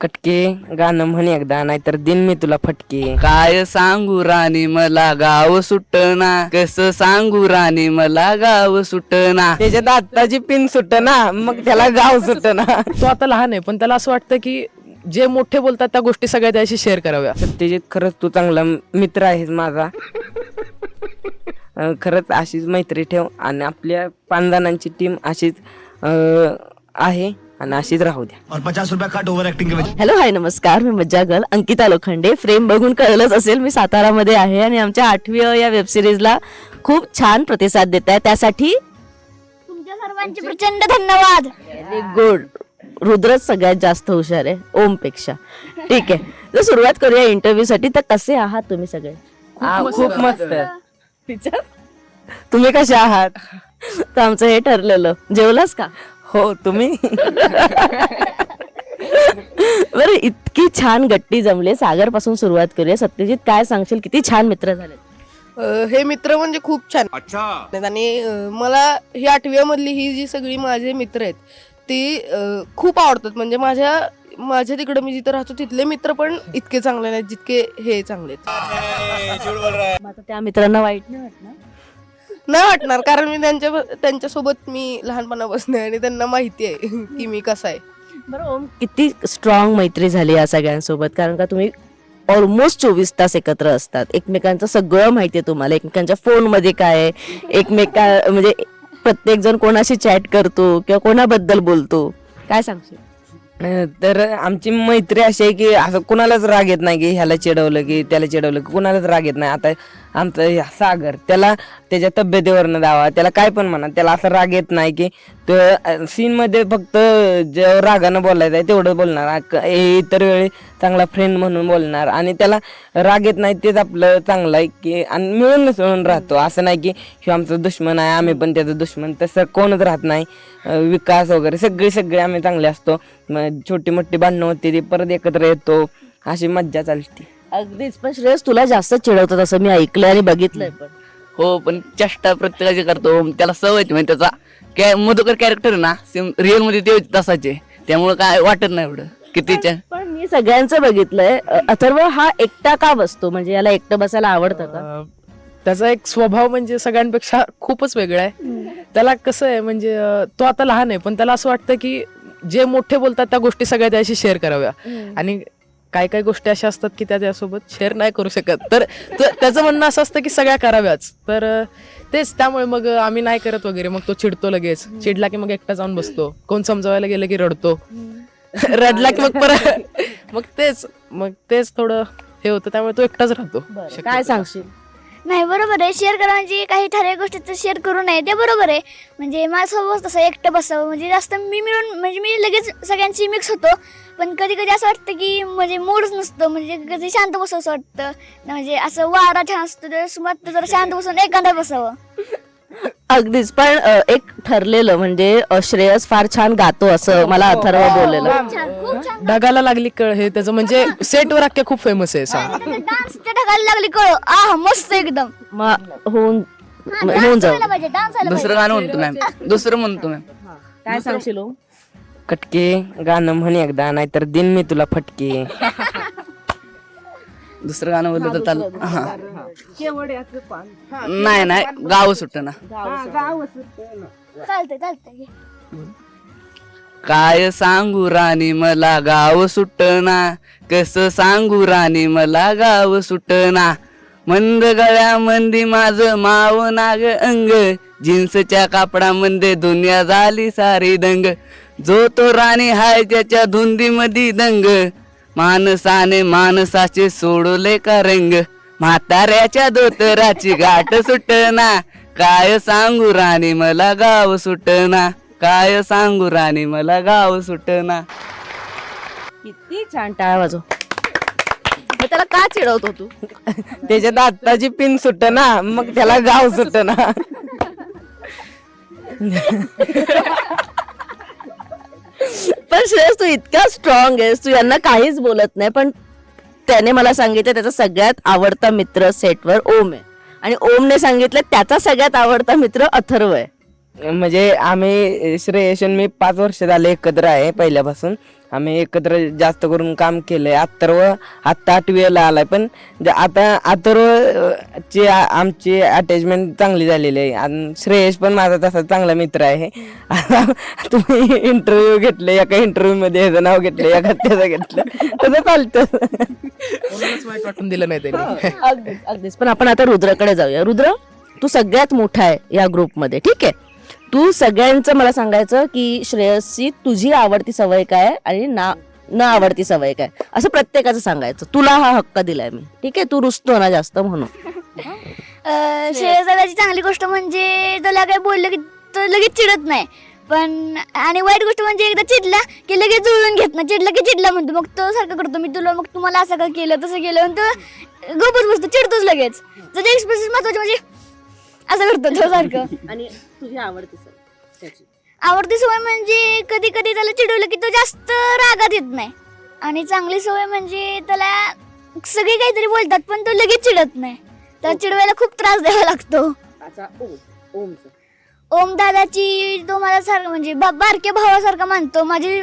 कटके गाणं म्हण एकदा नाहीतर दिन मी तुला फटके. काय सांगू राणी मला गाव सुटना. कस सांगू राणी मला गाव सुटना. त्याच्यात आत्ताची पिन सुट ना मग त्याला गाव सुट ना तो आता लहान आहे पण त्याला असं वाटतं की जे मोठे बोलतात त्या गोष्टी सगळ्या त्याशी शेअर कराव्या. सत्यजित खरंच तू चांगला मित्र आहेस माझा. अं, खरंच अशीच मैत्री ठेव. आणि आपल्या पाच जणांची टीम अशीच अं, आहे. आणि अशीच राहू द्या. और पचास रुपया कट ओवर एक्टिंग के वजह हॅलो हाय नमस्कार. मी मज्जा गर्ल अंकिता लोखंडे. फ्रेम बघून कळलंच असेल मी सातारामध्ये आहे आणि आमच्या आठवी या वेबसिरीजला खूप छान प्रतिसाद देत आहे. त्यासाठी तुमच्या सर्वांचे प्रचंड धन्यवाद. व्हेरी गुड रुद्रच सगळ्यात जास्त हुशार आहे ओमपेक्षा. ठीक आहे. तर सुरुवात करूया इंटरव्ह्यू साठी. तर कसे आहात तुम्ही सगळे? आ, खूप मस्त. तुम्ही कसे आहात? तर आमचं हे ठरलेलं. जेवलास का? हो तुम्ही? बरं इतकी छान गट्टी जमली. सागरपासून सुरुवात करूया. सत्यजित काय सांगशील? किती छान मित्र झाले अ, हे मित्र म्हणजे खूप छान. आहेत. आणि अ, मला ही आठव्या मधली ही जी सगळी माझे मित्र आहेत ती अ, खूप आवडतात. म्हणजे माझ्या माझ्या तिकडे मी जिथे राहतो तिथले मित्र पण इतके चांगले नाहीत जितके हे चांगले आहेत. आता त्या मित्रांना वाईट नाही वाटणार? नाही वाटणार कारण मी त्यांच्या त्यांच्यासोबत मी लहानपणापासून आहे आणि त्यांना माहिती आहे की मी कसा आहे. बरं ओम किती स्ट्रॉंग मैत्री झाली या सगळ्यांसोबत कारण का तुम्ही ऑलमोस्ट चोवीस तास एकत्र असतात. एकमेकांचं सगळं माहितीये तुम्हाला. एकमेकांच्या फोनमध्ये काय आहे, एकमेका म्हणजे प्रत्येक जण कोणाशी चॅट करतो किंवा कोणाबद्दल बोलतो. काय सांगशील? अं, तर आमची मैत्री अशी आहे की असं कुणालाच राग येत नाही की ह्याला चिडवलं की त्याला चिडवलं की कुणालाच राग येत नाही. आता आमचा ह्या सागर त्याला त्याच्या तब्येतीवरनं दावा त्याला काय पण म्हणा त्याला असं राग येत नाही की तो सीनमध्ये फक्त जे रागानं बोलायचं आहे तेवढं बोलणार. इतर वेळी चांगला फ्रेंड म्हणून बोलणार. आणि त्याला राग येत नाही तेच आपलं चांगलं आहे की आणि मिळून मिसळून राहतो. असं नाही की हे आमचा दुश्मन आहे आम्ही पण त्याचा दुश्मन. तसं कोणच राहत नाही. विकास वगैरे सगळे सगळे आम्ही चांगले असतो. मग छोटी मोठी भांडणं होती ती परत एकत्र येतो. अशी मज्जा चालते. अगदीच पण श्रेयस तुला जास्त चिडवतात असं मी ऐकलंय आणि बघितलंय पण. हो पण चेष्टा प्रत्येकाची करतो. त्याला सवय आहे, म्हणजे त्याचा कॅ मधुकर कॅरेक्टर ना सेम रिअलमध्ये ते तसाचे. त्यामुळे काय वाटत नाही एवढं कितीच्या पण मी सगळ्यांचं बघितलंय. अ, अथर्व हा एकटा का बसतो? म्हणजे याला एकटं बसायला आवडतं का? अं, त्याचा एक स्वभाव म्हणजे सगळ्यांपेक्षा खूपच वेगळा आहे. त्याला कसं आहे म्हणजे अं, तो आता लहान आहे पण त्याला असं वाटतं की जे मोठे बोलतात त्या गोष्टी सगळ्या त्याशी शेअर कराव्या. आणि काय काय गोष्टी अशा असतात की त्या त्यासोबत शेअर नाही करू शकत. तर त्याचं म्हणणं असं असतं की सगळ्या कराव्याच. तर तेच त्यामुळे मग आम्ही नाही करत वगैरे. मग तो चिडतो लगेच. चिडला की मग एकटा जाऊन बसतो. कोण समजावायला गेलं की रडतो. रडला की मग परत मग तेच मग तेच थोडं हे होतं. त्यामुळे तो एकटाच राहतो. काय सांगशील? नाही बरोबर आहे. शेअर करा म्हणजे काही ठराविक गोष्टीचं शेअर करू नये. ते बरोबर आहे. म्हणजे माझा तसं एकटं बसावं. म्हणजे जास्त मी मिळून म्हणजे मी लगेच सगळ्यांशी मिक्स होतो. पण कधी कधी असं वाटतं की म्हणजे मूडच नसतो. म्हणजे कधी शांत बसावं असं वाटतं. म्हणजे असं वारा छान असतो तर सुमात जरा शांत बसून एखादा बसावं. अगदीच. पण अ, एक ठरलेलं म्हणजे अ, श्रेयस फार छान गातो असं मला अथर्व बोललेलं. छान खूप छान ढगाला लागली कळ हे त्याचं म्हणजे सेटवर अख्ख्या खूप फेमस आहे सांग ढगाला लागली कळ. आ मस्त एकदम. मग होऊन होऊन जाऊ. पाहिजे डान्स दुसरं गाणं म्हणतो मॅम दुसरं म्हणतो मॅम काय सांगशील? कटके गाणं म्हण एकदा नाहीतर दिन मी तुला फटके. दुसरं गाणं बोललं तर चाल हा. नाही नाही गाव सुटना चालतंय चालतंय काय सांगू राणी मला गाव सुटना कस सांगू राणी मला गाव सुटना मंद गळ्यामध्ये माझ माव नाग अंग. जीन्सच्या कापडामध्ये दुनिया झाली सारी दंग. जो तो राणी हाय त्याच्या धुंदीमध्ये दंग. माणसाने माणसाचे सोडले का रंग म्हाताऱ्याच्या धोतराची गाठ सुटना. काय सांगू राणी मला गाव सुटना. काय सांगू राणी मला गाव सुटना. किती छान टाळ्या वाजव. मग त्याला का चिडवतो तू? त्याच्यात आत्ताची पिन सुट ना मग त्याला गाव सुट ना पण श्रेयस तू इतका स्ट्रॉंग आहेस तू यांना काहीच बोलत नाही पण त्याने मला सांगितलं त्याचा सगळ्यात आवडता मित्र सेटवर ओम आहे. आणि ओमने सांगितलं त्याचा सगळ्यात आवडता मित्र अथर्व आहे. म्हणजे आम्ही श्रेयस आणि मी पाच वर्ष झाले एकत्र आहे पहिल्यापासून. आम्ही एकत्र जास्त करून काम केलंय. अथर्व आत्ता आठवीला आलाय. पण ज- आता अथर्व ची आमची अटॅचमेंट चांगली झालेली आहे. आणि श्रेयश पण माझा तसा चांगला मित्र आहे. आता तुम्ही इंटरव्ह्यू घेतले एका इंटरव्ह्यू मध्ये ह्याचं नाव घेतलं एका त्याचं घेतलं. तसं चालतं. दिलं नाही त्यांनी. अगदीच अगदीच. पण आपण आता रुद्राकडे जाऊया. रुद्र तू सगळ्यात मोठा आहे या ग्रुपमध्ये ठीक आहे? तू सगळ्यांचं मला सांगायचं की श्रेयसची तुझी आवडती सवय काय आणि ना न आवडती सवय काय असं प्रत्येकाचं सांगायचं. तुला हा हक्क दिलाय मी. ठीक आहे? तू रुसतो ना जास्त म्हणून. श्रेयस चांगली गोष्ट म्हणजे त्याला काय बोललं की तो लगेच चिडत नाही. पण आणि वाईट गोष्ट म्हणजे एकदा चिडला की लगेच जुळून घेत ना चिडला की चिडला म्हणतो. मग तो सारखं करतो. मी तुला मग तुम्हाला असं का केलं तसं केलं? आणि तो गपच बसतो. चिडतोच लगेच. त्याचे एक्सप्रेशन महत्त्वाचे म्हणजे असं करतो तो सारखं. आणि तुझी आवडती सवय आवडती सवय म्हणजे कधी कधी त्याला चिडवलं की तो जास्त रागात येत नाही. आणि चांगली सवय म्हणजे त्याला सगळे काहीतरी बोलतात पण तो लगेच चिडत नाही. त्याला चिडवायला खूप त्रास द्यावा लागतो. ओम. दादाची तो मला सारखं म्हणजे बा- बारक्या भावासारखा मानतो. माझी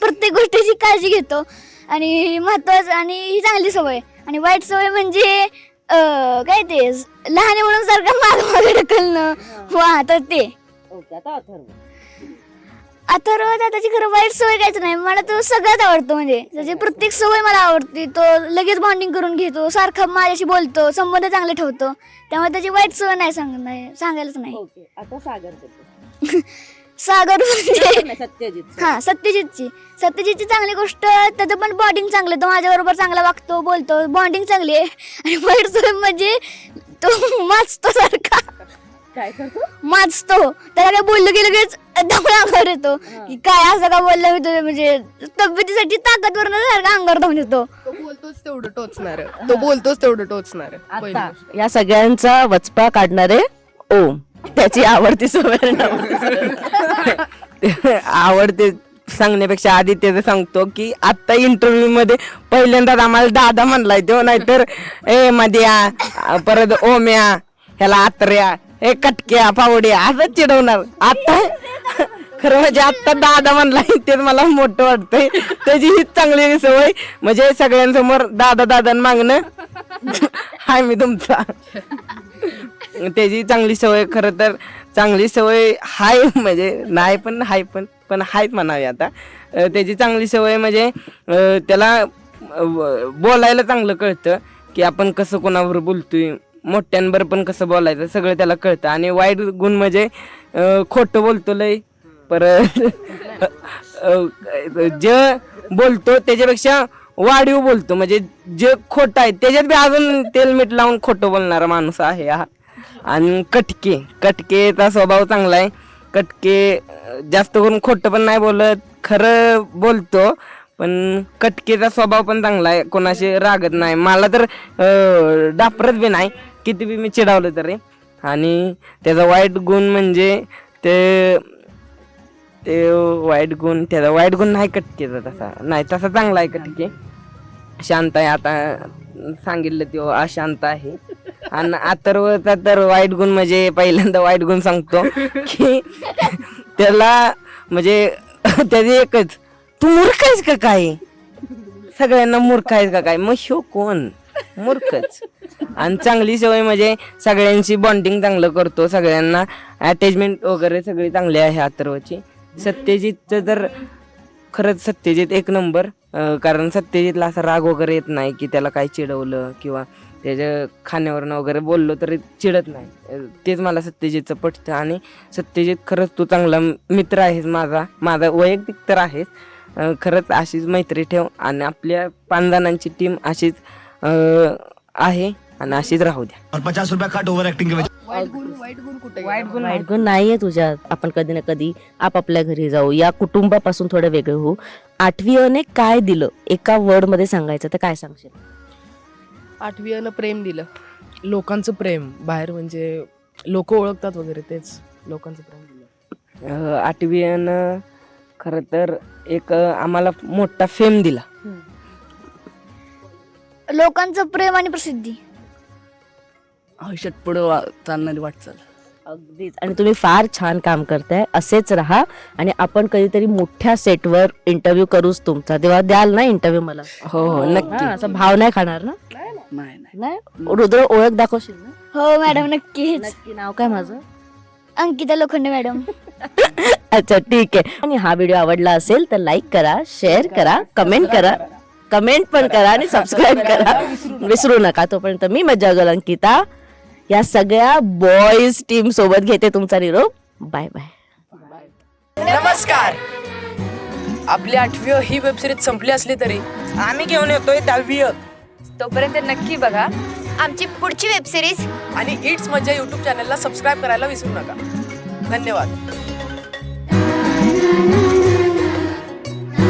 प्रत्येक गोष्टीची काळजी घेतो. आणि महत्वाचं आणि ही चांगली सवय. आणि वाईट सवय म्हणजे अं, काय ते लहान म्हणून सारखं माग मागे ढकलणं. वा तर ते. अथर्व. दादाची खरं वाईट सवय काहीच नाही. मला तो सगळ्यात आवडतो म्हणजे. त्याची प्रत्येक सवय मला आवडते. तो लगेच बॉन्डिंग करून घेतो सारखं माझ्याशी बोलतो संबंध चांगले ठेवतो. त्यामुळे त्याची वाईट सवय नाही सांग नाही सांगायलाच नाही. आता सागर सागर म्हणजे सत्यजित हा सत्यजितची. सत्यजितची चांगली गोष्ट त्याचं पण बॉन्डिंग चांगलं. तो माझ्याबरोबर चांगला वागतो बोलतो. बॉन्डिंग चांगली आहे. आणि वाईट सवय म्हणजे तो माचतो सारखा. काय करतो? माजतो. त्याला काय बोललं की लगेच धावून अंगावर येतो. की काय असं का बोललं मी तुझं म्हणजे तब्येतीसाठी ताकदवर सारखा अंगावर धावून येतो. तो बोलतोच तेवढं टोचणार. तो बोलतोच तेवढं टोचणार. आता. या सगळ्यांचा वचपा काढणारे ओम. त्याची आवडती सवय आवडते सांगण्यापेक्षा आधी त्याचं सांगतो की आता इंटरव्ह्यू मध्ये पहिल्यांदाच आम्हाला दादा म्हणलाय तो नाहीतर ए मध्या परत ओम्या ह्याला आत्र्या ए कटक्या पावड्या असं चिडवणार. आता खरं म्हणजे आत्ता दादा म्हणलाय तेच मला मोठं वाटतंय. त्याची हीच चांगली सवय. म्हणजे सगळ्यांसमोर दादा दादा मागणं. हाय मी तुमचा. त्याची चांगली सवय खरं तर चांगली सवय हाय म्हणजे नाही पण हाय पण पण हायच म्हणावी आता. त्याची चांगली सवय म्हणजे त्याला बोलायला चांगलं कळतं की आपण कसं कोणावर बोलतोय मोठ्यांवर पण कसं बोलायचं सगळं त्याला कळतं. आणि वाईट गुण म्हणजे खोटं बोलतो लय. परत जे बोलतो त्याच्यापेक्षा वाढीव बोलतो म्हणजे जे खोटं आहे त्याच्यात बी अजून तेल मीठ लावून खोटं बोलणारा माणूस आहे हा. आणि कटके कटकेचा स्वभाव चांगला आहे. कटके जास्त करून खोटं पण नाही बोलत खरं बोलतो पण कटकेचा स्वभाव पण चांगला आहे कोणाशी रागत नाही. मला तर डापरत बी नाही किती बी मी चिडावलं तरी. आणि त्याचा वाईट गुण म्हणजे ते ते वाईट गुण त्याचा वाईट गुण नाही कटकेचा तसा. नाही तसा चांगला आहे कटके शांत आहे. आता सांगितलं तो अशांत आहे. आणि अथर्वचा तर वाईट गुण म्हणजे पहिल्यांदा वाईट गुण सांगतो की त्याला म्हणजे त्याचे एकच तू मूर्ख आहेस का काय? सगळ्यांना मूर्ख आहेस का काय? मग ह्यो कोण? मूर्खच. आणि चांगली सवय म्हणजे सगळ्यांशी बॉन्डिंग चांगलं करतो. सगळ्यांना अटॅचमेंट वगैरे सगळी चांगली आहे अथर्वची. सत्यजितचं तर खरंच सत्यजित एक नंबर. कारण सत्यजितला असा राग वगैरे येत नाही की त्याला काय चिडवलं किंवा त्याच्या खाण्यावरनं वगैरे बोललो तरी चिडत नाही. तेच मला सत्यजितचं पटतं आणि सत्यजित खरंच तू चांगला मित्र आहेस माझा. माझा वैयक्तिक तर आहेस. खरंच अशीच मैत्री ठेव आणि आपल्या पानदानांची टीम अशीच आहे आणि अशीच राहू द्या. पचास रुपया कट ओव्हर एक्टिंग वाईट गुण वाईट गुण कुठे वाईट गुण वाईट गुण नाहीये तुझ्यात आपण कधी ना कधी आपापल्या घरी जाऊ. या कुटुंबापासून थोडं वेगळं होऊ. आठवी अने काय दिलं? एका वर्डमध्ये सांगायचं तर काय सांगशील? आठवी अन प्रेम दिलं. लोकांचं प्रेम. बाहेर म्हणजे लोक ओळखतात वगैरे तेच लोकांचं प्रेम दिलं. अं, आठवीनं खरं तर एक आम्हाला मोठा फेम दिला. लोकांचं प्रेम आणि प्रसिद्धी. आयुष्यात पुढं वा- चालणारी वाटचाल अगदीच. आणि तुम्ही फार छान काम करताय. असेच राहा. आणि आपण कधीतरी मोठ्या सेटवर इंटरव्ह्यू करूच तुमचा. तेव्हा द्याल ना इंटरव्ह्यू मला? हो हो नक्की. हा, असं भाव नाही खाणार ना? नाही नाही. नाही रुद्र ओळख दाखवशील ना? हो मॅडम नक्कीच. नक्की. नाव काय माझं? अंकिता लोखंडे मॅडम. अच्छा ठीक आहे. आणि हा व्हिडिओ आवडला असेल तर लाईक करा शेअर करा कमेंट करा. कमेंट पण करा आणि सबस्क्राईब करा. विसरू नका तोपर्यंत मी मज्जा गल अंकिता. या सगळ्या बॉईज टीम सोबत घेते तुमचा निरोप. बाय बाय नमस्कार. आपली आठवी ही वेब सिरीज संपली असली तरी आम्ही घेऊन येतोय दहावी तोपर्यंत नक्की बघा. आमची पुढची वेब सिरीज आणि इट्स मज्जा युट्यूब चॅनलला सबस्क्राईब करायला विसरू नका. धन्यवाद.